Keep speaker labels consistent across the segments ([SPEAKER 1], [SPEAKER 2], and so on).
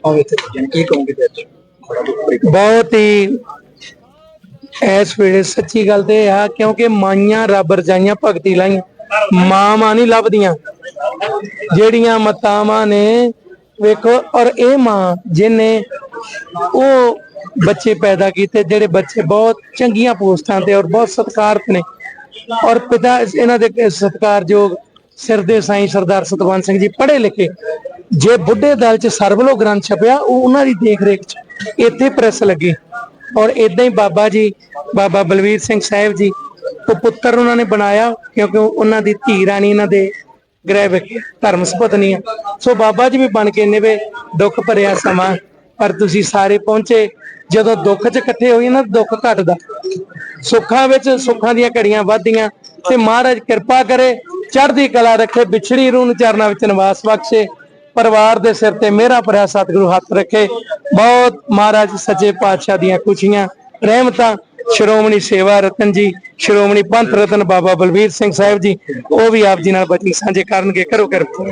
[SPEAKER 1] ਆਪਾਂ ਵੀ ਇੱਥੇ ਕੀ ਕਹੋਗੇ ਤੇ ਅੱਜ ਬੜਾ ਦੁੱਖ ਭਰੀ
[SPEAKER 2] ਬਹੁਤ ਹੀ ਇਸ ਵੇਲੇ ਸੱਚੀ ਗੱਲ ਤੇ ਇਹ ਆ, ਕਿਉਂਕਿ ਮਾਈਆਂ ਰੱਬ ਰਜਾਈਆਂ ਭਗਤੀ ਲਾਈਆਂ ਮਾਵਾਂ ਨਹੀਂ ਲੱਭਦੀਆਂ। ਜਿਹੜੀਆਂ ਮਤਾਵਾਂ ਨੇ, ਵੇਖੋ, ਔਰ ਇਹ ਮਾਂ ਜਿਹਨੇ ਉਹ ਬੱਚੇ ਪੈਦਾ ਕੀਤੇ, ਜਿਹੜੇ ਬੱਚੇ ਬਹੁਤ ਚੰਗੀਆਂ ਪੋਸਟਾਂ ਤੇ ਔਰ ਬਹੁਤ ਸਤਿਕਾਰਤ ਨੇ। ਔਰ ਪਿਤਾ, ਇਹਨਾਂ ਦੇ ਸਤਿਕਾਰਯੋਗ ਸਿਰ ਦੇ ਸਾਈਂ ਸਰਦਾਰ ਸਤਵੰਤ ਸਿੰਘ ਜੀ ਪੜ੍ਹੇ ਲਿਖੇ ਜੇ ਬੁੱਢੇ ਦਲ ਚ ਸਰਬਲੋ ਗ੍ਰੰਥ ਛਪਿਆ, ਉਹ ਉਹਨਾਂ ਦੀ ਦੇਖ ਰੇਖ ਚ ਇੱਥੇ ਪ੍ਰੈਸ ਲੱਗੀ। ਔਰ ਇਦਾਂ ਹੀ ਬਾਬਾ ਜੀ, ਬਾਬਾ ਬਲਵੀਰ ਸਿੰਘ ਸਾਹਿਬ ਜੀ, ਉਹ ਪੁੱਤਰ ਉਹਨਾਂ ਨੇ ਬਣਾਇਆ, ਕਿਉਂਕਿ ਉਹਨਾਂ ਦੀ ਧੀ ਰਾਣੀ ਇਹਨਾਂ ਦੇ ਗ੍ਰਹਿ ਧਰਮ ਸੁਪਤਨੀ ਆ। ਸੋ ਬਾਬਾ ਜੀ ਵੀ ਬਣ ਕੇ ਨਿਵੇ ਦੁੱਖ ਭਰਿਆ ਸਮਾਂ, ਪਰ ਤੁਸੀਂ ਸਾਰੇ ਪਹੁੰਚੇ, ਜਦੋਂ ਦੁੱਖ 'ਚ ਇਕੱਠੇ ਹੋਈਏ ਨਾ, ਦੁੱਖ ਘਟਦਾ। ਸੁੱਖਾਂ ਵਿੱਚ ਸੁੱਖਾਂ ਦੀਆਂ ਘੜੀਆਂ ਵੱਧਦੀਆਂ, ਤੇ ਮਹਾਰਾਜ ਕਿਰਪਾ ਕਰੇ, ਚੜ੍ਹਦੀ ਕਲਾ ਰੱਖੇ, ਵਿਛੜੀ ਰੂਹ ਨੂੰ ਚਰਨਾਂ ਵਿੱਚ ਨਿਵਾਸ ਬਖਸ਼ੇ। ਪਰਿਵਾਰ ਦੇ ਸਿਰ ਤੇ ਮੇਰਾ ਭਰਿਆ ਸਤਿਗੁਰੂ ਹੱਥ ਰੱਖੇ। ਬਹੁਤ ਮਹਾਰਾਜ ਸੱਚੇ ਪਾਤਸ਼ਾਹ ਦੀਆਂ ਖੁਸ਼ੀਆਂ, ਰਹਿਮਤਾਂ। ਸ਼੍ਰੋਮਣੀ ਸੇਵਾ ਰਤਨ ਜੀ, ਸ਼੍ਰੋਮਣੀ ਪੰਥ ਰਤਨ ਬਾਬਾ ਬਲਬੀਰ ਸਿੰਘ ਸਾਹਿਬ ਜੀ, ਉਹ ਵੀ ਆਪ ਜੀ ਨਾਲ ਬਚਨ ਸਾਂਝੇ ਕਰਨਗੇ। ਕਰੋ ਕਿਰਪਾ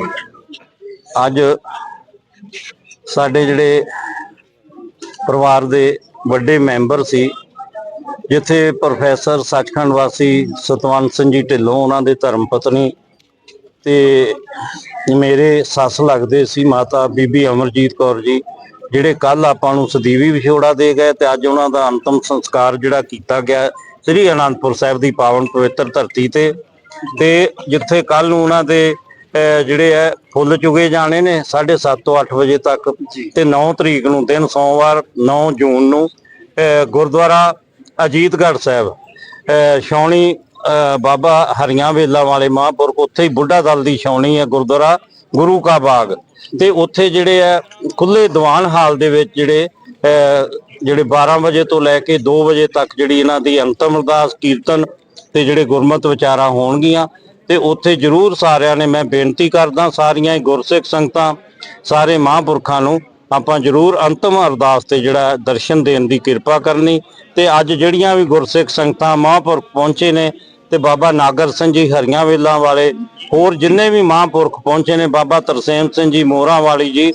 [SPEAKER 3] ਅੱਜ ਸਾਡੇ ਜਿਹੜੇ ਪਰਿਵਾਰ ਦੇ ਵੱਡੇ ਮੈਂਬਰ ਸੀ, ਜਿੱਥੇ ਪ੍ਰੋਫੈਸਰ ਸੱਚਖੰਡ ਵਾਸੀ ਸਤਵੰਤ ਸਿੰਘ ਜੀ ਢਿੱਲੋਂ, ਉਹਨਾਂ ਦੇ ਧਰਮ ਪਤਨੀ ਤੇ ਮੇਰੇ ਸੱਸ ਲੱਗਦੇ ਸੀ ਮਾਤਾ ਬੀਬੀ ਅਮਰਜੀਤ ਕੌਰ ਜੀ ਜਿਹੜੇ ਕੱਲ ਆਪਾਂ ਨੂੰ ਸਦੀਵੀ ਵਿਛੋੜਾ ਦੇ ਗਏ ਤੇ ਅੱਜ ਉਹਨਾਂ ਦਾ ਅੰਤਮ ਸੰਸਕਾਰ ਜਿਹੜਾ ਕੀਤਾ ਗਿਆ ਸ੍ਰੀ ਅਨੰਦਪੁਰ ਸਾਹਿਬ ਦੀ ਪਾਵਨ ਪਵਿੱਤਰ ਧਰਤੀ ਤੇ। ਤੇ ਜਿੱਥੇ ਕੱਲ ਨੂੰ ਉਹਨਾਂ ਦੇ ਜਿਹੜੇ ਹੈ ਫੁੱਲ ਚੁਗੇ ਜਾਣੇ ਨੇ 7:30 ਤੋਂ 8 ਵਜੇ ਤੱਕ ਤੇ 9 ਤਰੀਕ ਨੂੰ ਦਿਨ ਸੋਮਵਾਰ 9 ਜੂਨ ਨੂੰ ਗੁਰਦੁਆਰਾ ਅਜੀਤਗੜ੍ਹ ਸਾਹਿਬ ਅਹ, ਬਾਬਾ ਹਰੀਆਂ ਵੇਲਾ ਵਾਲੇ ਮਹਾਂਪੁਰਖ ਉੱਥੇ ਹੀ ਬੁੱਢਾ ਦਲ ਦੀ ਛਾਉਣੀ ਹੈ ਗੁਰਦੁਆਰਾ ਗੁਰੂ ਕਾ ਬਾਗ। ਤੇ ਉੱਥੇ ਜਿਹੜੇ ਆ ਖੁੱਲੇ ਦੀਵਾਨ ਹਾਲ ਦੇ ਵਿੱਚ ਜਿਹੜੇ ਜਿਹੜੇ 12 ਵਜੇ ਤੋਂ ਲੈ ਕੇ 2 ਵਜੇ ਤੱਕ ਜਿਹੜੀ ਇਹਨਾਂ ਦੀ ਅੰਤਮ ਅਰਦਾਸ ਕੀਰਤਨ ਤੇ ਜਿਹੜੇ ਗੁਰਮਤ ਵਿਚਾਰਾਂ ਹੋਣਗੀਆਂ, ਤੇ ਉੱਥੇ ਜਰੂਰ ਸਾਰਿਆਂ ਨੇ ਮੈਂ ਬੇਨਤੀ ਕਰਦਾ ਸਾਰੀਆਂ ਹੀ ਗੁਰਸਿੱਖ ਸੰਗਤਾਂ, ਸਾਰੇ ਮਹਾਂਪੁਰਖਾਂ ਨੂੰ ਆਪਾਂ ਜਰੂਰ ਅੰਤਮ ਅਰਦਾਸ ਤੇ ਜਿਹੜਾ ਦਰਸ਼ਨ ਦੇਣ ਦੀ ਕਿਰਪਾ ਕਰਨੀ। ਤੇ ਅੱਜ ਜਿਹੜੀਆਂ ਵੀ ਗੁਰਸਿੱਖ ਸੰਗਤਾਂ ਮਹਾਂਪੁਰਖ ਪਹੁੰਚੇ ਨੇ ਤੇ ਬਾਬਾ ਨਾਗਰ ਸਿੰਘ ਜੀ ਹਰੀਆਂ ਵੇਲਾਂ ਵਾਲੇ ਹੋਰ ਜਿੰਨੇ ਵੀ ਮਹਾਂਪੁਰਖ ਪਹੁੰਚੇ ਨੇ ਬਾਬਾ ਤਰਸੇਮ ਸਿੰਘ ਜੀ ਮੋਹਰਾਂ ਵਾਲੀ ਜੀ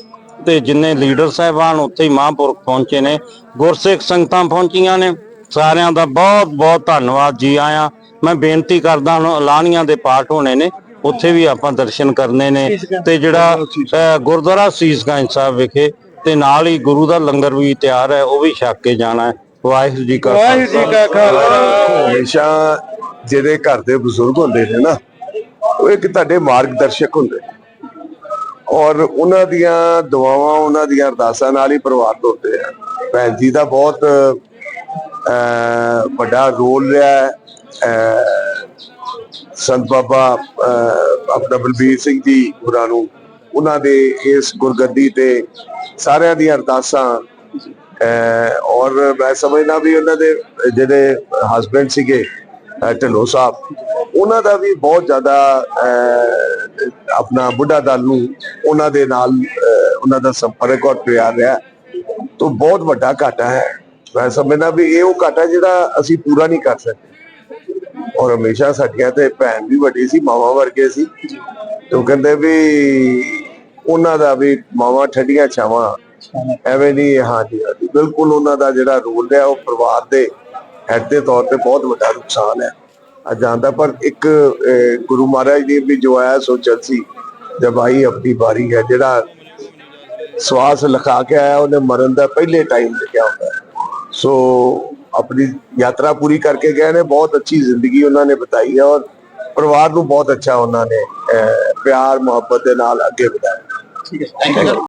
[SPEAKER 3] ਤੇ ਜਿੰਨੇ ਲੀਡਰ ਸਾਹਿਬਾਨ ਉੱਥੇ ਹੀ ਮਹਾਂਪੁਰਖ ਪਹੁੰਚੇ ਨੇ ਗੁਰਸਿੱਖ ਸੰਗਤਾਂ ਪਹੁੰਚੀਆਂ ਨੇ ਸਾਰਿਆਂ ਦਾ ਬਹੁਤ ਬਹੁਤ ਧੰਨਵਾਦ ਜੀ ਆਇਆਂ। ਮੈਂ ਬੇਨਤੀ ਕਰਦਾ ਹੁਣ ਐਲਾਨੀਆਂ ਦੇ ਪਾਠ ਹੋਣੇ ਨੇ ਉੱਥੇ ਵੀ ਆਪਾਂ ਦਰਸ਼ਨ ਕਰਨੇ ਨੇ ਤੇ ਜਿਹੜਾ ਗੁਰਦੁਆਰਾ ਸੀਸਗੰਜ ਸਾਹਿਬ ਵਿਖੇ ਤੇ ਨਾਲ ਹੀ ਗੁਰੂ ਦਾ ਲੰਗਰ ਵੀ ਤਿਆਰ ਹੈ ਉਹ ਵੀ ਛਕ ਕੇ ਜਾਣਾ ਹੈ। ਵਾਹਿਗੁਰੂ ਜੀ ਕਾ
[SPEAKER 2] ਵਾਹਿਗੁਰੂ ਜੀ ਕਾ ਖਾਲਸਾ।
[SPEAKER 4] ਹਮੇਸ਼ਾ ਜਿਹਦੇ ਘਰ ਦੇ ਬਜ਼ੁਰਗ ਹੁੰਦੇ ਨੇ ਨਾ ਉਹ ਇੱਕ ਤੁਹਾਡੇ ਮਾਰਗਦਰਸ਼ਕ ਹੁੰਦੇ ਔਰ ਉਹਨਾਂ ਦੀਆਂ ਦੁਆਵਾਂ ਉਹਨਾਂ ਦੀਆਂ ਅਰਦਾਸਾਂ ਨਾਲ ਹੀ ਪਰਿਵਾਰ ਹੁੰਦੇ ਆ। ਭੈਣ ਜੀ ਦਾ ਬਹੁਤ ਵੱਡਾ ਰੋਲ ਰਿਹਾ ਹੈ। ਸੰਤ ਬਾਬਾ ਅਹ, ਆਪਣਾ ਬਲਬੀਰ ਸਿੰਘ ਜੀ ਹੋਰਾਂ ਨੂੰ ਉਹਨਾਂ ਦੇ ਇਸ ਗੁਰਗੱਦੀ ਤੇ ਸਾਰਿਆਂ ਦੀਆਂ ਅਰਦਾਸਾਂ। ਅਹ ਔਰ ਮੈਂ ਸਮਝਦਾ ਵੀ ਉਹਨਾਂ ਦੇ ਜਿਹੜੇ ਹਸਬੰਡ ਸੀਗੇ ਢਿੱਲੋਂ ਸਾਹਿਬ, ਉਹਨਾਂ ਦਾ ਵੀ ਬਹੁਤ ਜ਼ਿਆਦਾ ਆਪਣਾ ਬੁੱਢਾ ਦਲ ਨੂੰ ਉਹਨਾਂ ਦੇ ਨਾਲ ਉਹਨਾਂ ਦਾ ਸੰਪਰਕ ਔਰ ਪਿਆਰ ਰਿਹਾ ਤੋਂ ਬਹੁਤ ਵੱਡਾ ਘਾਟਾ ਹੈ। ਮੈਂ ਸਮਝਦਾ ਵੀ ਇਹ ਉਹ ਘਾਟਾ ਜਿਹੜਾ ਅਸੀਂ ਪੂਰਾ ਨਹੀਂ ਕਰ ਸਕਦੇ। ਔਰ ਹਮੇਸ਼ਾ ਸਾਡੀਆਂ ਤੇ ਭੈਣ ਵੀ ਵੱਡੀ ਸੀ, ਮਾਵਾ ਵਰਗੇ ਸੀ। ਤੇ ਉਹ ਕਹਿੰਦੇ ਵੀ ਉਹਨਾਂ ਦਾ ਵੀ ਮਾਵਾ ਠੱਡੀਆਂ ਛਾਵਾਂ। ਐਵੇਂ ਨਹੀਂ, ਹਾਂਜੀ ਹਾਂਜੀ, ਬਿਲਕੁਲ ਉਹਨਾਂ ਦਾ ਜਿਹੜਾ ਰੋਲ ਹੈ ਉਹ ਪਰਿਵਾਰ ਦੇ ਹੈਡ ਦੇ ਤੌਰ ਤੇ ਬਹੁਤ ਵੱਡਾ ਨੁਕਸਾਨ ਹੈ। ਅੱਜ ਜਾਂਦਾ ਪਰ ਇੱਕ ਗੁਰੂ ਮਹਾਰਾਜ ਨੇ ਵੀ ਜੋ ਆਇਆ ਸੋ ਸੀ ਜਬ ਆਈ ਆਪਣੀ ਬਾਰੀ ਹੈ। ਜਿਹੜਾ ਸਵਾਸ ਲਿਖਾ ਕੇ ਆਇਆ ਉਹਨੇ ਮਰਨ ਦਾ ਪਹਿਲੇ ਟਾਈਮ ਲਿਖਿਆ ਹੁੰਦਾ ਸੋ ਆਪਣੀ ਯਾਤਰਾ ਪੂਰੀ ਕਰਕੇ ਗਏ ਨੇ ਬਹੁਤ ਅੱਛੀ ਜ਼ਿੰਦਗੀ ਉਹਨਾਂ ਨੇ ਬਿਤਾਈ ਹੈ ਔਰ ਪਰਿਵਾਰ ਨੂੰ ਬਹੁਤ ਅੱਛਾ ਉਹਨਾਂ ਨੇ ਅਹ, ਪਿਆਰ ਮੁਹੱਬਤ ਦੇ ਨਾਲ ਅੱਗੇ ਵਧਾਇਆ।
[SPEAKER 1] ਠੀਕ ਹੈ ਥੈਂਕ ਯੂ